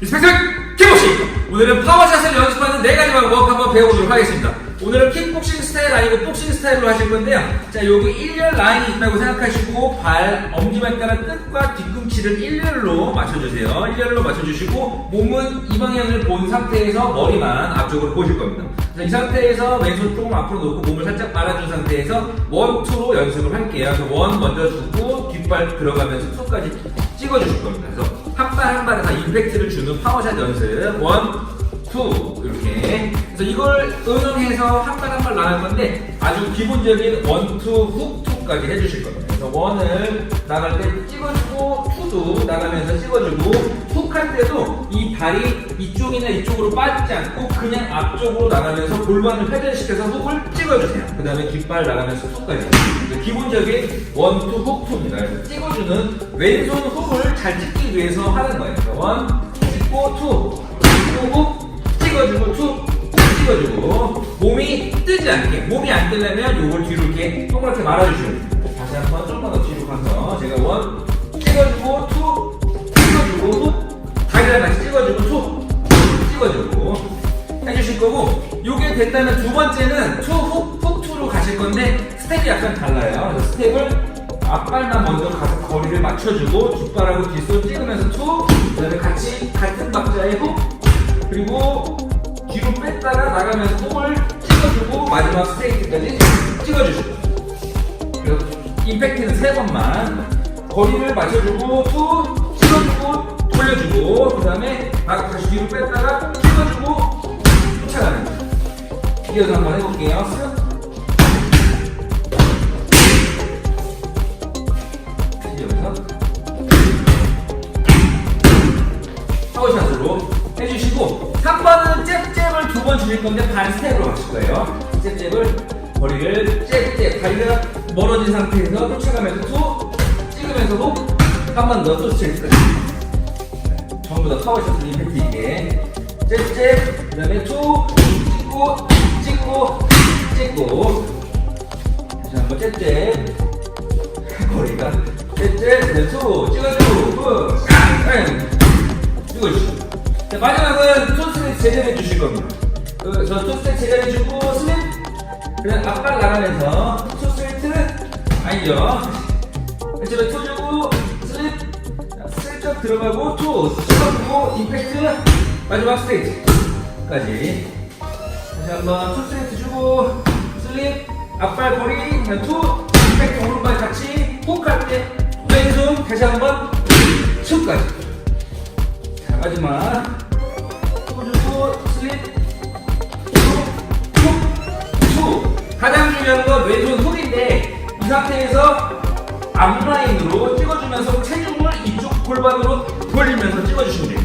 리스펙트 킥복싱! 오늘은 파워샷을 연습하는 네 가지 방법 한번 배워보도록 하겠습니다. 오늘은 킥복싱 스타일 아니고 복싱 스타일로 하실 건데요. 자, 여기 일렬 라인이 있다고 생각하시고 발, 엄지발가락 끝과 뒤꿈치를 일렬로 맞춰주세요. 일렬로 맞춰주시고 몸은 이 방향을 본 상태에서 머리만 앞쪽으로 보실 겁니다. 자, 이 상태에서 왼손 조금 앞으로 놓고 몸을 살짝 말아준 상태에서 원, 투로 연습을 할게요. 그래서 원 먼저 주고 뒷발 들어가면서 투까지 찍어주실 겁니다. 그래서 한 발 한 발에 다 임팩트를 주는 파워샷 연습 원, 투 이렇게 그래서 이걸 응용해서 한 발 한 발 나갈 건데 아주 기본적인 원, 투, 훅, 투까지 해주실 겁니다. 그래서 원을 나갈 때 찍어주고 투도 나가면서 찍어주고 훅 할 때도 이 발이 이쪽이나 이쪽으로 빠지지 않고 그냥 앞쪽으로 나가면서 골반을 회전시켜서 훅을 찍어주세요. 그 다음에 뒷발 나가면서 훅까지. 기본적인 원, 투, 훅, 투입니다. 찍어주는 왼손 훅을 잘 찍기 위해서 하는 거예요. 그래서 원, 찍고 투, 찍고 훅, 찍어주고 투, 찍어주고 몸이 뜨지 않게 몸이 안 뜨려면 요걸 뒤로 이렇게 동그랗게 말아주시면 돼요. 다시 한번 조금만 더 뒤로 가서 제가 원 찍어주고 투 찍어주고 훅 다리랑 같이 찍어주고 투 찍어주고 해주실 거고 요게 된다면 두 번째는 투 훅 훅 투로 가실 건데 스텝이 약간 달라요. 그래서 스텝을 앞발만 먼저 가서 거리를 맞춰주고 뒷발하고 뒷손 찍으면서 투 그다음에 같이 같은 박자의 훅. 그리고 뒤로 뺐다가 나가면서 홈을 찍어주고 마지막 스테이크까지 찍어주시고. 그래서 임팩트는 세 번만. 거리를 맞춰주고 투 찍어주고 돌려주고 그 다음에 다시 뒤로 뺐다가 찍어주고 쫓아가는 거예요. 이어서 한번 해볼게요 주시고 3번은 잽잽을 두 번 주실 건데 반 스텝으로 가실 거예요. 잽잽을 거리를 잽잽 다리가 멀어진 상태에서 쫓아가면서 투 찍으면서도 한 번더또 스트레이트 전부 다 파워샷을 임팩트 있게. 잽잽 그 다음에 투 찍고 찍고 찍고. 다시 한번 잽잽. 거리가 잽잽 투 찍어주고 제자리 주실 겁니다. 그, 저 토스트 제자리 주고 슬립 그냥 앞발 나가면서 토스트 아니죠. 그쪽에 투 주고 자, 슬쩍 들어가고 투 찍어주고 임팩트 마지막 스테이지까지. 다시 한번 투 스트레이트 주고 슬립 앞발 거리 그냥 투 임팩트 오른발 같이 훅할 때 왼손 다시 한번 툭까지 자 마지막 슬립 툭툭툭 가장 중요한 건 왼손 훅인데 이 상태에서 앞라인으로 찍어주면서 체중을 이쪽 골반으로 돌리면서 찍어주시면 됩니